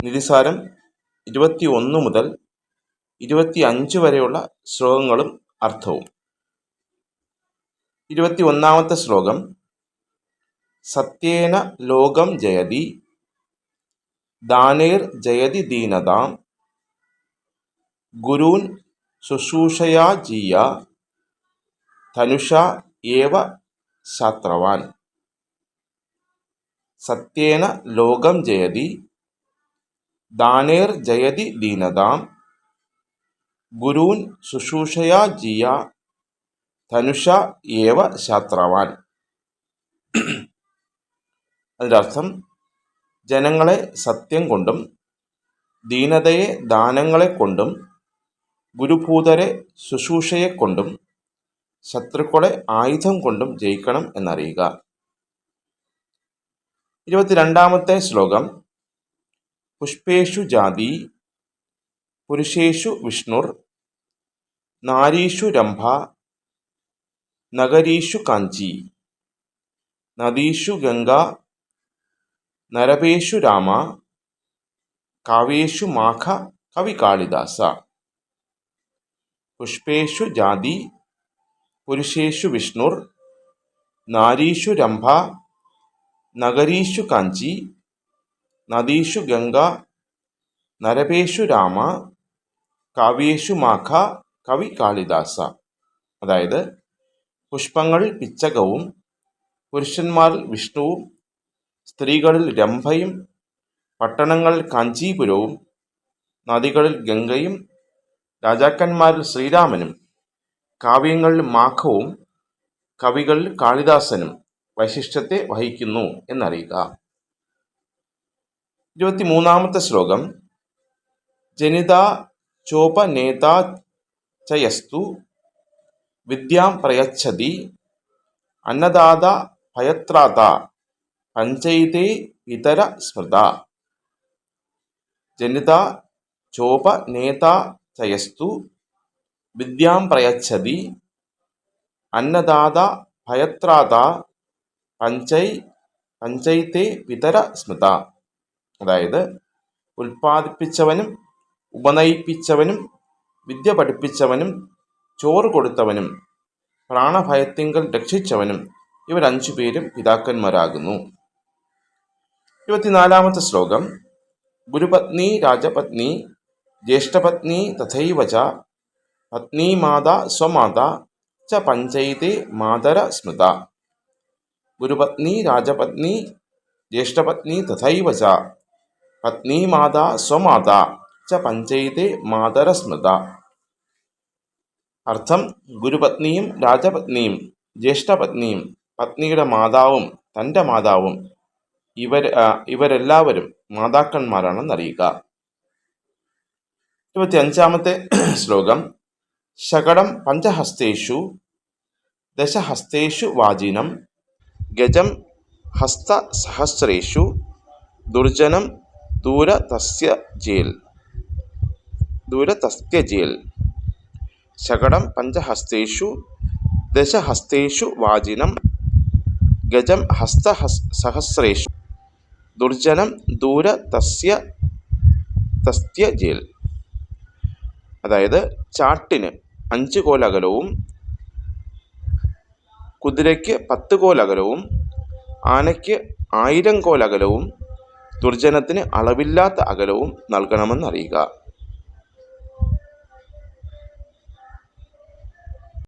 നിധിസാരം ഇരുപത്തി ഒന്ന് മുതൽ ഇരുപത്തി അഞ്ച് വരെയുള്ള ശ്ലോകങ്ങളും അർത്ഥവും. ഇരുപത്തി ഒന്നാമത്തെ ശ്ലോകം സത്യേന ലോകം ജയതി ദാനേർ ജയതി ദീനതാം ഗുരൂൻ ശുശ്രൂഷയാ ജീയ ധനുഷ ഏവ ശാത്രവാൻ സത്യേന ലോകം ജയതി ദാനേർ ജയതി ദീനതാം. ഗുരൂൻ ശുശ്രൂഷയാ ജിയ. ധനുഷ ഏവ ശാത്രവാൻ അതിന്റെ അർത്ഥം ജനങ്ങളെ സത്യം കൊണ്ടും ദീനതയെ ദാനങ്ങളെ കൊണ്ടും ഗുരുഭൂതരെ ശുശ്രൂഷയെ കൊണ്ടും ശത്രുക്കളെ ആയുധം കൊണ്ടും ജയിക്കണം എന്നറിയുക. ഇരുപത്തിരണ്ടാമത്തെ ശ്ലോകം പുഷ്പേഷു ജാതി പുരുഷേഷു വിഷ്ണുർ നാരീഷു രംഭ നഗരീഷു കാഞ്ചി നദീഷു ഗംഗ നരപേഷു രാമ കാവ്യേഷു മാഘ കവി കാളിദാസ. പുഷ്പേഷു ജാതി പുരുഷേഷു വിഷ്ണുർ നാരീഷു രംഭ നഗരീഷു കാഞ്ചി നദീഷു ഗംഗ നരപേഷു രാമ കാവ്യേഷു മാഘ കവി കാളിദാസ. അതായത് പുഷ്പങ്ങൾ പിച്ചകവും പുരുഷന്മാരിൽ വിഷ്ണുവും സ്ത്രീകളിൽ രംഭയും പട്ടണങ്ങളിൽ കാഞ്ചീപുരവും നദികളിൽ ഗംഗയും രാജാക്കന്മാരിൽ ശ്രീരാമനും കാവ്യങ്ങളിൽ മാഘവും കവികളിൽ കാളിദാസനും വൈശിഷ്ട്യത്തെ വഹിക്കുന്നു എന്നറിയുക. ഇരുപത്തിമൂന്നാമത്തെ ശ്ലോകം ജനിത ചോപനേതാ ചയസ്തു വിദ്യാം പ്രയച്ഛതി അന്നദാത ഭയത്രാത പഞ്ചൈതേ ഇതര സ്മൃത ജനിത ചോപനേതാ ചയസ്തു വിദ്യാം പ്രയച്ഛതി അന്നദാത ഭയത്രാത പഞ്ചൈ പഞ്ചൈത്തെ പിതര സ്മൃത അതായത് ഉൽപ്പാദിപ്പിച്ചവനും ഉപനയിപ്പിച്ചവനും വിദ്യ പഠിപ്പിച്ചവനും ചോറ് കൊടുത്തവനും പ്രാണഭയത്തിങ്കൽ രക്ഷിച്ചവനും ഇവരഞ്ചു പേരും പിതാക്കന്മാരാകുന്നു. ഇരുപത്തിനാലാമത്തെ ശ്ലോകം. ഗുരുപത്നി രാജപത്നി ജ്യേഷ്ഠപത്നി തഥൈവ ച പത്നീമാത സ്വമാത ച പഞ്ചൈതേ മാതര സ്മൃത. ഗുരുപത്നി രാജപത്നി ജ്യേഷ്ഠപത്നി തഥൈവ ച പത്നീമാത സ്വമാത ച പഞ്ചൈത്തെ മാതരസ്മൃത. അർത്ഥം ഗുരുപത്നിയും രാജപത്നിയും ജ്യേഷ്ഠപത്നിയും പത്നിയുടെ മാതാവും തന്റെ മാതാവും ഇവർ ഇവരെല്ലാവരും മാതാക്കന്മാരാണെന്നറിയുക. ഇരുപത്തി അഞ്ചാമത്തെ ശ്ലോകം. ശകടം പഞ്ചഹസ്തേഷു ദശഹസ്തേഷു വാചിനം ഗജം ഹസ്തസഹസ്രേഷു ദുർജനം ദൂരതസ്യ ജേൽ ദൂരതസ്യ ജേൽ ശകടം പഞ്ചഹസ്തേഷു ദശഹസ്തേഷു വാജിനം ഗജം ഹസ്തസഹസ്രേഷു ദുർജനം ദൂരതസ്യ തസ്യ ജേൽ അതായത് ചാട്ടിന് അഞ്ച് കോലകലവും കുതിരയ്ക്ക് പത്ത് കോലകലവും ആനയ്ക്ക് ആയിരം കോലകലവും ദുർജനത്തിന് അളവില്ലാത്ത അകലവും നൽകണമെന്നറിയുക.